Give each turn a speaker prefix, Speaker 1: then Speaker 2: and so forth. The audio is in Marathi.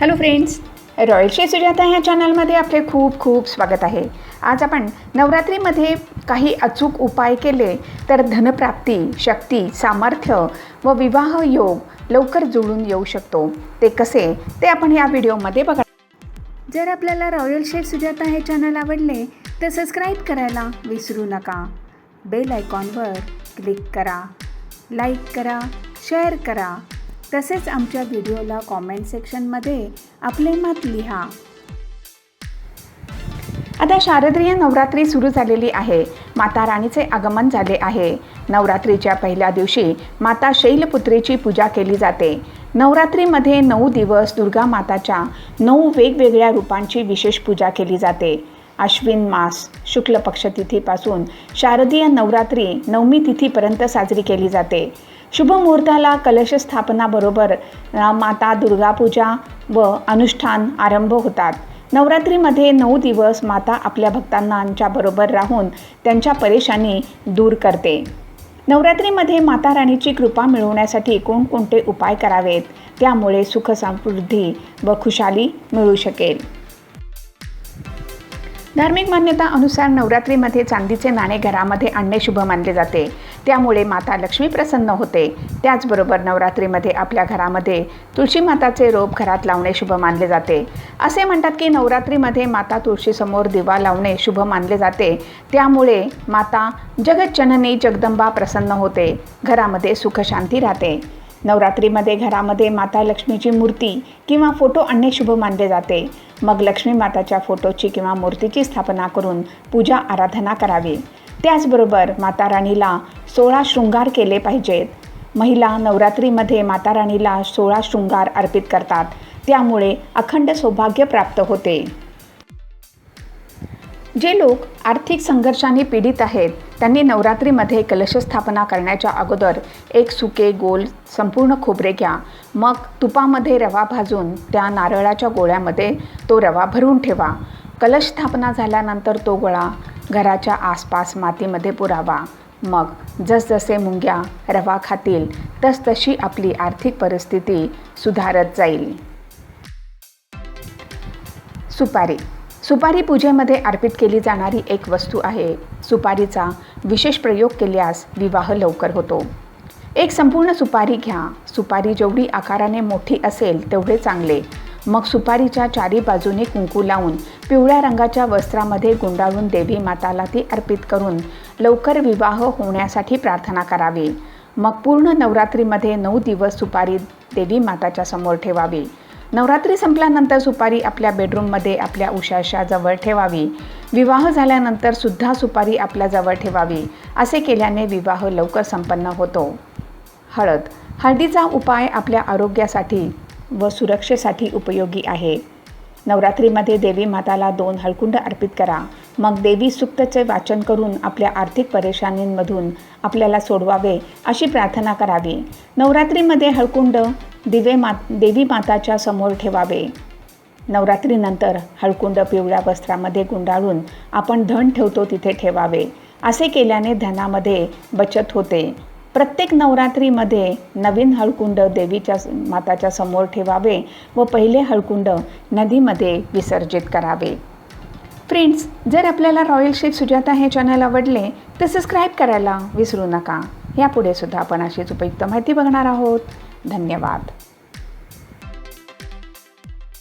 Speaker 1: हॅलो फ्रेंड्स रॉयल शे सुजाता ह्या चॅनलमध्ये आपले खूप खूप स्वागत आहे. आज आपण नवरात्रीमध्ये काही अचूक उपाय केले तर धनप्राप्ती शक्ती सामर्थ्य व विवाह योग लवकर जुळून येऊ शकतो. ते कसे? ते आपण या व्हिडिओमध्ये बघा. जर आपल्याला रॉयल शेफ सुजाता हे चॅनल आवडले तर सबस्क्राईब करायला विसरू नका. बेल आयकॉनवर क्लिक करा. लाईक करा शेअर करा. तसेच आमच्या व्हिडिओला कॉमेंट सेक्शनमध्ये आपले मत लिहा. आता शारदीय नवरात्री सुरू झालेली आहे. माता राणीचे आगमन झाले आहे. नवरात्रीच्या पहिल्या दिवशी माता शैलपुत्रीची पूजा केली जाते. नवरात्रीमध्ये नऊ दिवस दुर्गा माताच्या नऊ वेगवेगळ्या रूपांची विशेष पूजा केली जाते. अश्विन मास शुक्ल पक्ष तिथीपासून शारदीय नवरात्री नवमी तिथीपर्यंत साजरी केली जाते. शुभ मुहूर्ताला कलश स्थापनाबरोबर माता दुर्गापूजा व अनुष्ठान आरंभ होतात. नवरात्रीमध्ये नऊ दिवस माता आपल्या भक्तांच्या बरोबर राहून त्यांच्या परेशानी दूर करते. नवरात्रीमध्ये माता राणीची कृपा मिळवण्यासाठी कोणकोणते उपाय करावेत? त्यामुळे सुख समृद्धी व खुशाली मिळू शकेल. धार्मिक मान्यता अनुसार नवरात्रीमध्ये चांदीचे नाणे घरामध्ये आणणे शुभ मानले जाते. त्यामुळे माता लक्ष्मी प्रसन्न होते. त्याचबरोबर नवरात्रीमध्ये आपल्या घरामध्ये तुळशी माताचे रोप घरात लावणे शुभ मानले जाते. असे म्हणतात की नवरात्रीमध्ये माता तुळशीसमोर दिवा लावणे शुभ मानले जाते. त्यामुळे माता जगज्जननी जगदंबा प्रसन्न होते. घरामध्ये सुखशांती राहते. नवरात्रीमध्ये घरामध्ये माता लक्ष्मीची मूर्ती किंवा फोटो आणणे शुभ मानले जाते. मग लक्ष्मी माताच्या फोटोची किंवा मूर्तीची स्थापना करून पूजा आराधना करावी. त्याचबरोबर माता राणीला सोळा शृंगार केले पाहिजेत. महिला नवरात्रीमध्ये माता राणीला सोळा शृंगार अर्पित करतात. त्यामुळे अखंड सौभाग्य प्राप्त होते. जे लोक आर्थिक संघर्षाने पीडित आहेत त्यांनी नवरात्रीमध्ये कलशस्थापना करण्याच्या अगोदर एक सुके गोल संपूर्ण खोबरे घ्या. मग तुपामध्ये रवा भाजून त्या नारळाच्या गोळ्यामध्ये तो रवा भरून ठेवा. कलश स्थापना झाल्यानंतर तो गोळा घराच्या आसपास मातीमध्ये पुरावा. मग जसजसे मुंग्या रवा खातील तसतशी आपली आर्थिक परिस्थिती सुधारत जाईल. सुपारी सुपारी पूजेमध्ये अर्पित केली जाणारी एक वस्तू आहे. सुपारीचा विशेष प्रयोग केल्यास विवाह लवकर होतो. एक संपूर्ण सुपारी घ्या. सुपारी जेवढी आकाराने मोठी असेल तेवढे चांगले. मग सुपारीच्या चारी बाजूने कुंकू लावून पिवळ्या रंगाच्या वस्त्रामध्ये गुंडाळून देवी माताला ती अर्पित करून लवकर विवाह होण्यासाठी प्रार्थना करावी. मग पूर्ण नवरात्रीमध्ये नऊ दिवस सुपारी देवी माताच्या समोर ठेवावी. नवरात्री संपल्यानंतर सुपारी आपल्या बेडरूममध्ये आपल्या उशाशाजवळ ठेवावी. विवाह झाल्यानंतर सुद्धा सुपारी आपल्याजवळ ठेवावी असे केल्याने विवाह लवकर संपन्न होतो. हळद हळदीचा उपाय आपल्या आरोग्यासाठी व सुरक्षेसाठी उपयोगी आहे. नवरात्रीमध्ये देवी माताला दोन हळकुंड अर्पित करा. मग देवी सुक्तचे वाचन करून आपल्या आर्थिक परेशानींमधून आपल्याला सोडवावे अशी प्रार्थना करावी. नवरात्रीमध्ये हळकुंड दिवे मा देवी माताच्या समोर ठेवावे. नवरात्रीनंतर हळकुंड पिवळ्या वस्त्रामध्ये गुंडाळून आपण धन ठेवतो तिथे ठेवावे. असे केल्याने धनामध्ये बचत होते. प्रत्येक नवरात्रीमध्ये नवीन हळकुंड देवीच्या माताच्या समोर ठेवावे व पहिले हळकुंड नदीमध्ये विसर्जित करावे. फ्रेंड्स जर आपल्याला रॉयल शेफ सुजाता हे चॅनल आवडले तर सबस्क्राईब करायला विसरू नका. यापुढे सुद्धा आपण अशीच उपयुक्त माहिती बघणार आहोत. धन्यवाद.